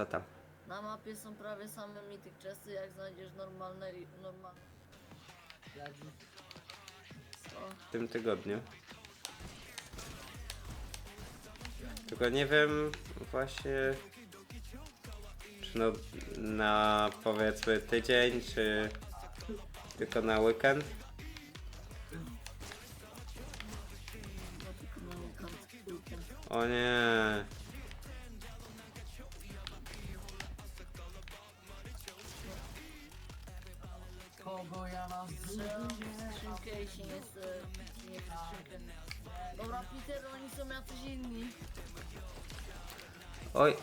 co tam? Na mapie są prawie same mythic chesty, jak znajdziesz normalne... normalne... Co? W tym tygodniu. Tylko nie wiem właśnie czy no na powiedzmy tydzień, czy tylko na weekend. No tylko na weekend. weekend. O nie. Kogo ja mam skrzynkę, jeśli nie skrzynkę. Dobra, Peter, oni są jacyś inni. Oj,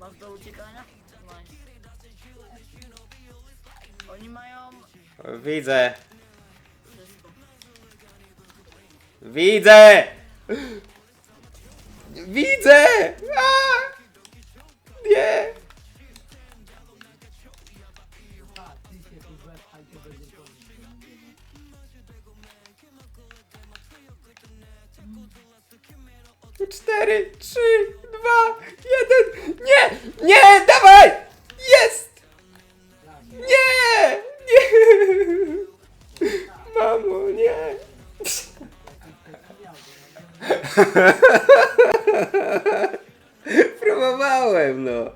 Masz do uciekania? Nice. Oni mają widzę. wszystko. Widzę! Widzę! A! Cztery, trzy, dwa, jeden. Nie! Nie! Dawaj! Jest! Nie! Nie! Mamo, nie! Próbowałem, no.